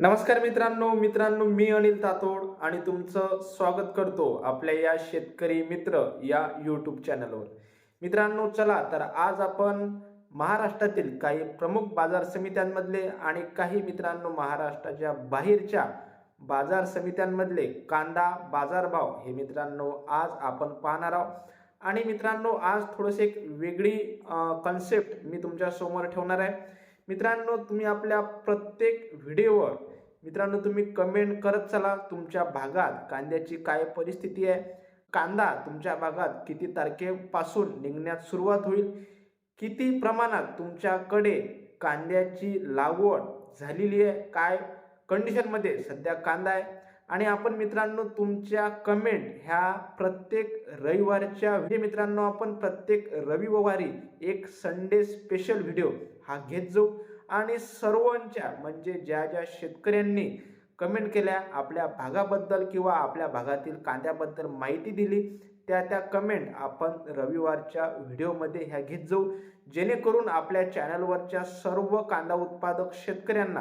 नमस्कार मित्रांनो मित्रांनो मी अनिल तातोड आणि तुमचं स्वागत करतो आपल्या या शेतकरी मित्र या यूट्यूब चॅनलवर मित्रांनो चला तर आज आपण महाराष्ट्रातील काही प्रमुख बाजार समित्यांमधले आणि काही मित्रांनो महाराष्ट्राच्या बाहेरच्या बाजार समित्यांमधले कांदा बाजारभाव हे मित्रांनो आज आपण पाहणार आहोत. आणि मित्रांनो आज थोडंसं एक वेगळी कन्सेप्ट मी तुमच्यासमोर ठेवणार आहे. मित्रांनो तुम्ही आपल्या प्रत्येक व्हिडिओवर मित्रांनो तुम्ही कमेंट करत चला. तुमच्या भागात कांद्याची काय परिस्थिती आहे? कांदा तुमच्या भागात किती तारखेपासून निघण्यास सुरुवात होईल? किती प्रमाणात तुमच्याकडे कांद्याची लागवड झालेली आहे? काय कंडिशनमध्ये सध्या कांदा आहे? आणि आपण मित्रांनो तुमच्या कमेंट ह्या प्रत्येक रविवारच्या मित्रांनो आपण प्रत्येक रविवारी एक संडे स्पेशल व्हिडिओ हा घेत जाऊ. आणि सर्वांच्या म्हणजे ज्या ज्या शेतकऱ्यांनी कमेंट केल्या आपल्या भागाबद्दल किंवा आपल्या भागातील कांद्याबद्दल माहिती दिली त्या त्या कमेंट आपण रविवारच्या व्हिडिओमध्ये ह्या घेत जाऊ. जेणेकरून आपल्या चॅनलवरच्या सर्व कांदा उत्पादक शेतकऱ्यांना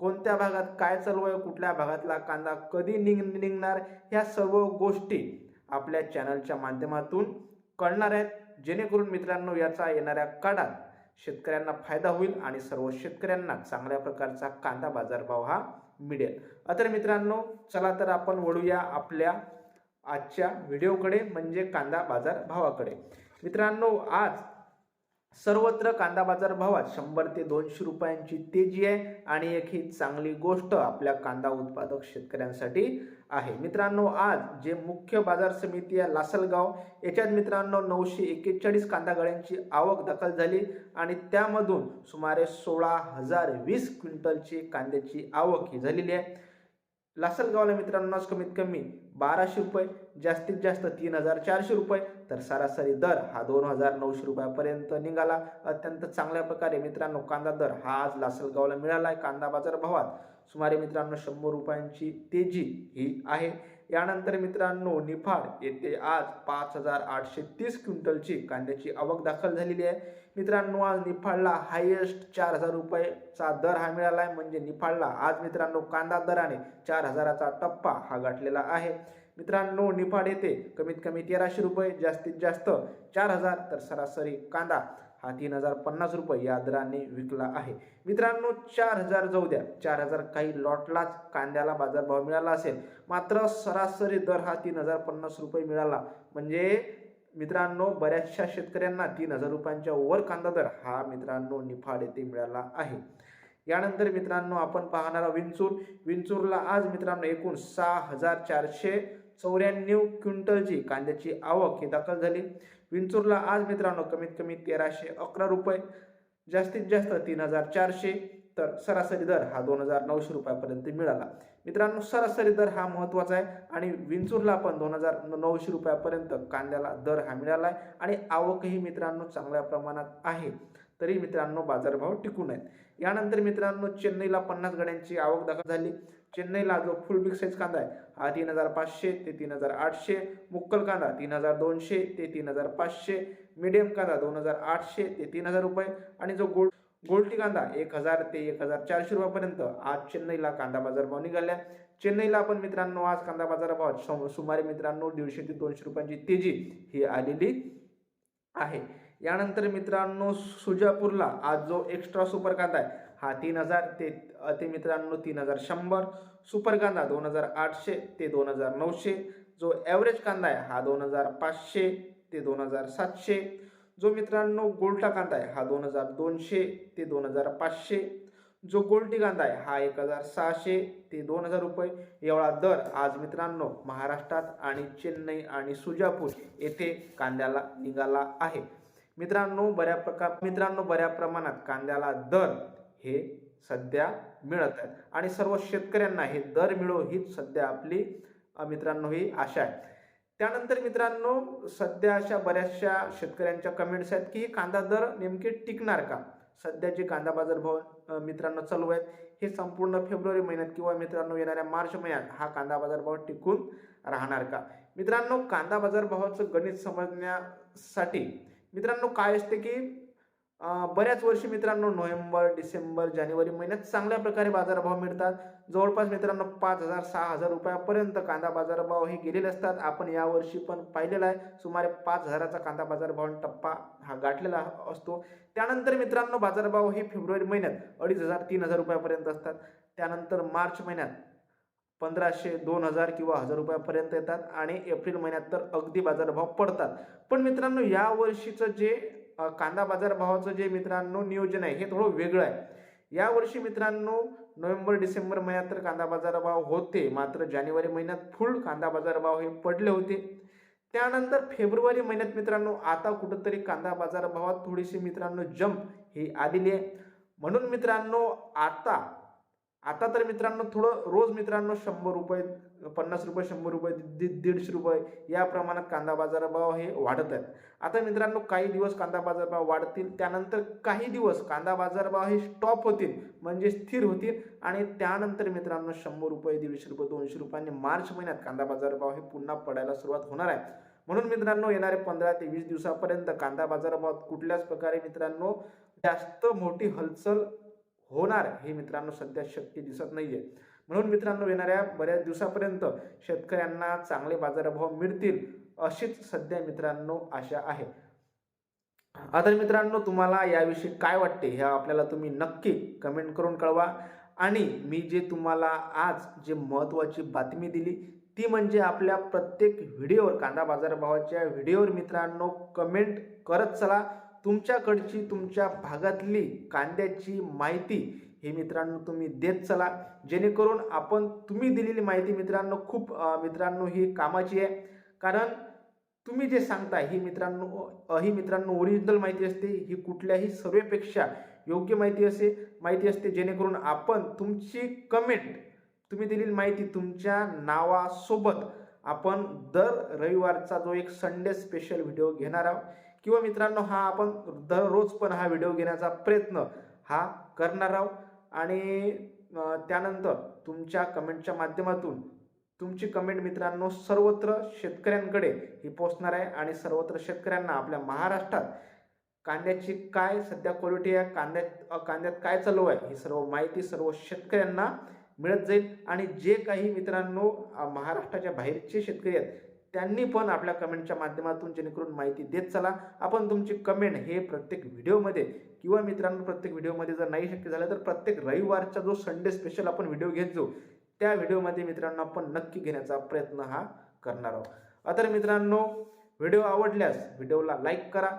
कोणत्या भागात काय चालू आहे कुठल्या भागातला कांदा कधी निघ निघणार ह्या सर्व गोष्टी आपल्या चॅनलच्या माध्यमातून कळणार आहेत. जेणेकरून मित्रांनो याचा येणाऱ्या काळात शेतकऱ्यांना फायदा होईल आणि सर्व शेतकऱ्यांना चांगल्या प्रकारचा कांदा बाजारभाव हा मिळेल. तर मित्रांनो चला तर आपण वळूया आपल्या आजच्या व्हिडिओकडे म्हणजे कांदा बाजार भावाकडे मित्रांनो आज सर्वत्र कांदा बाजार भावात शंभर ते दोनशे रुपयांची तेजी आहे आणि एक ही चांगली गोष्ट आपल्या कांदा उत्पादक शेतकऱ्यांसाठी आहे. मित्रांनो आज जे मुख्य बाजार समिती आहे लासलगाव याच्यात मित्रांनो नऊशे एक्केचाळीस कांदा गाड्यांची आवक दाखल झाली आणि त्यामधून सुमारे सोळा हजार वीस क्विंटलची कांद्याची आवक ही झालेली आहे. लासलगावला मित्रांनो कमीत कमी बाराशे रुपये जास्तीत जास्त तीन हजार चारशे रुपये. तर सरासरी दर हा दोन हजार नऊशे रुपयापर्यंत निघाला. अत्यंत चांगल्या प्रकारे मित्रांनो कांदा दर हा आज लासलगावला मिळाला आहे. कांदा बाजार भावात सुमारे मित्रांनो शंभर रुपयांची तेजी ही आहे. यानंतर मित्रांनो निफाड येथे आज पाच हजार आठशे तीस क्विंटलची कांद्याची आवक दाखल झालेली आहे. मित्रांनो आज निफाडला हायेस्ट चार हजार रुपयेचा दर हा मिळाला आहे म्हणजे निफाडला आज मित्रांनो कांदा दराने चार हजाराचा टप्पा हा गाठलेला आहे. मित्रांनो निफाड येथे कमीत कमी तेराशे रुपये जास्तीत जास्त चार हजार तर सरासरी कांदा हा तीन हजार पन्नास रुपये या दराने विकला आहे. मित्रांनो चार हजार जाऊ द्या. चार हजार काही लॉटलाच कांद्याला बाजारभाव मिळाला असेल. मात्र सरासरी दर हा तीन हजार पन्नास रुपये मिळाला. म्हणजे मित्रांनो बऱ्याचशा शेतकऱ्यांना तीन हजार रुपयांच्या वर कांदा दर हा मित्रांनो निफाड येथे मिळाला आहे. यानंतर मित्रांनो आपण पाहणारा विंचूर. विंचूरला आज मित्रांनो एकूण सहा हजार चारशे चौऱ्याण्णव क्विंटलची कांद्याची आवक ही दाखल झाली. विंचूरला आज मित्रांनो कमीत कमी तेराशे अकरा रुपये जास्तीत जास्त तीन हजार चारशे. तर सरासरी दर हा दोन हजार नऊशे रुपयापर्यंत मिळाला. मित्रांनो सरासरी दर हा महत्त्वाचा आहे आणि विंचूरला पण दोन हजार नऊशे रुपयापर्यंत कांद्याला दर हा मिळाला आहे आणि आवकही मित्रांनो चांगल्या प्रमाणात आहे. तरी मित्रांनो बाजारभाव टिकून आहेत. यानंतर मित्रांनो चेन्नईला पन्नास गाड्यांची आवक दाखल झाली. चेन्नईला जो फुल बिग साईज कांदा आहे हा तीन हजार पाचशे ते तीन हजार आठशे. मुक्कल कांदा तीन हजार दोनशे ते तीन हजार पाचशे. मिडियम कांदा दोन हजार आठशे ते तीन हजार रुपये. आणि जो गोल्ड गोल्टी कांदा एक हजार ते एक हजार चारशे रुपयापर्यंत. आज चेन्नईला कांदा बाजारभाव निघाल्या चेन्नईला आपण मित्रांनो आज कांदा बाजारभाव सम- सुमारे मित्रांनो दीडशे ते दोनशे रुपयांची तेजी ही आलेली आहे. यानंतर मित्रांनो सुजापूरला आज जो एक्स्ट्रा सुपर कांदा आहे हा तीन हजार ते ते मित्रांनो तीन हजार शंभर. सुपर कांदा दोन हजार आठशे ते दोन हजार नऊशे. जो ॲव्हरेज कांदा आहे हा दोन हजार पाचशे ते दोन हजार सातशे. जो मित्रांनो गोल्टा कांदा आहे हा दोन हजार दोनशे ते दोन हजार पाचशे. जो गोल्टी कांदा आहे हा एक हजार सहाशे ते दोन हजार रुपये. एवढा दर आज मित्रांनो महाराष्ट्रात आणि चेन्नई आणि सुजापूर येथे कांद्याला निघाला आहे. मित्रांनो बऱ्या प्रकार मित्रांनो बऱ्या प्रमाणात कांद्याला दर हे सध्या मिळत आहेत. आणि सर्व शेतकऱ्यांना हे दर मिळो हीच सध्या आपली मित्रांनो ही आशा आहे. त्यानंतर मित्रांनो सध्या अशा बऱ्याचशा शेतकऱ्यांच्या कमेंट्स आहेत की हे कांदा दर नेमके टिकणार का? सध्या जे कांदा बाजार भाव मित्रांनो चालू आहेत हे संपूर्ण फेब्रुवारी महिन्यात किंवा मित्रांनो येणाऱ्या मार्च महिन्यात हा कांदा बाजार भाव टिकून राहणार का? मित्रांनो कांदा बाजारभावाचं गणित समजण्यासाठी मित्रांनो काय असते की बऱ्याच वर्षी मित्रांनो नोव्हेंबर डिसेंबर जानेवारी महिन्यात चांगल्या प्रकारे बाजारभाव मिळतात. जवळपास मित्रांनो पाच हजार सहा हजार रुपयापर्यंत कांदा बाजारभाव हे गेलेले असतात. आपण यावर्षी पण पाहिलेला आहे. सुमारे पाच हजाराचा कांदा बाजारभाव टप्पा हा गाठलेला असतो. त्यानंतर मित्रांनो बाजारभाव हे फेब्रुवारी महिन्यात अडीच हजार तीन हजार रुपयापर्यंत असतात. त्यानंतर मार्च महिन्यात पंधराशे दोन हजार किंवा हजार रुपयापर्यंत येतात आणि एप्रिल महिन्यात तर अगदी बाजारभाव पडतात. पण मित्रांनो यावर्षीचं जे कांदा बाजारभावाचं जे मित्रांनो नियोजन आहे हे थोडं वेगळं आहे. यावर्षी मित्रांनो नोव्हेंबर डिसेंबर महिन्यात तर कांदा बाजारभाव होते मात्र जानेवारी महिन्यात फुल कांदा बाजारभाव हे पडले होते. त्यानंतर फेब्रुवारी महिन्यात मित्रांनो आता कुठंतरी कांदा बाजारभावात थोडीशी मित्रांनो जंप ही आलेली आहे. म्हणून मित्रांनो आता आता तर मित्रांनो थोडं रोज मित्रांनो शंभर रुपये पन्नास रुपये शंभर रुपये दीड दीडशे रुपये या प्रमाणात कांदा बाजारभाव हे वाढत आहेत. आता मित्रांनो काही दिवस कांदा बाजारभाव वाढतील त्यानंतर काही दिवस कांदा बाजारभाव हे स्टॉप होतील म्हणजे स्थिर होतील आणि त्यानंतर मित्रांनो शंभर रुपये दीडशे रुपये दोनशे रुपयांनी मार्च महिन्यात कांदा बाजारभाव हे पुन्हा पडायला सुरुवात होणार आहे. म्हणून मित्रांनो येणारे पंधरा ते वीस दिवसापर्यंत कांदा बाजारभावात कुठल्याच प्रकारे मित्रांनो जास्त मोठी हलचल होणार हे मित्रांनो सध्या शक्य दिसत नाहीये. म्हणून मित्रांनो येणाऱ्या बऱ्याच दिवसापर्यंत शेतकऱ्यांना चांगले बाजारभाव मिळतील अशीच सध्या मित्रांनो आशा आहे. आता मित्रांनो तुम्हाला याविषयी काय वाटते ह्या आपल्याला तुम्ही नक्की कमेंट करून कळवा. आणि मी जे तुम्हाला आज जे महत्त्वाची बातमी दिली ती म्हणजे आपल्या प्रत्येक व्हिडिओवर कांदा बाजारभावाच्या व्हिडिओवर मित्रांनो कमेंट करत चला. तुमच्याकडची तुमच्या भागातली कांद्याची माहिती ही मित्रांनो तुम्ही देत चला. जेणेकरून आपण तुम्ही दिलेली माहिती मित्रांनो खूप मित्रांनो ही कामाची आहे. कारण तुम्ही जे सांगता ही मित्रांनो ही मित्रांनो ओरिजिनल माहिती असते ही कुठल्याही सर्वेपेक्षा योग्य माहिती असे माहिती असते. जेणेकरून आपण तुमची कमेंट तुम्ही दिलेली माहिती तुमच्या नावासोबत आपण दर रविवारचा जो एक संडे स्पेशल व्हिडिओ घेणार आहोत किंवा मित्रांनो हा आपण दररोज पण हा व्हिडिओ घेण्याचा प्रयत्न हा करणार आहोत. आणि त्यानंतर तुमच्या कमेंटच्या माध्यमातून तुमची कमेंट मित्रांनो सर्वत्र शेतकऱ्यांकडे ही पोचणार आहे. आणि सर्वत्र शेतकऱ्यांना आपल्या महाराष्ट्रात कांद्याची काय सध्या क्वालिटी आहे कांद्यात कांद्यात काय चालू आहे ही सर्व माहिती सर्व शेतकऱ्यांना मिळत जाईल. आणि जे काही मित्रांनो महाराष्ट्राच्या बाहेरचे शेतकरी आहेत त्यांनी पण आपल्या कमेंटच्या माध्यमातून जेणेकरून माहिती देत चला. आपण तुमची कमेंट हे प्रत्येक व्हिडिओमध्ये किंवा मित्रांनो प्रत्येक व्हिडिओमध्ये जर नाही शक्य झालं तर प्रत्येक रविवारचा जो संडे स्पेशल आपण व्हिडिओ घेत जाऊ. त्या व्हिडिओमध्ये मित्रांनो आपण नक्की घेण्याचा प्रयत्न हा करणार आहोत. आता मित्रांनो व्हिडिओ आवडल्यास व्हिडिओला लाईक करा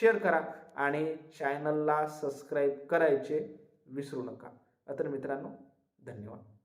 शेअर करा आणि चॅनलला सबस्क्राईब करायचे विसरू नका. आता मित्रांनो धन्यवाद.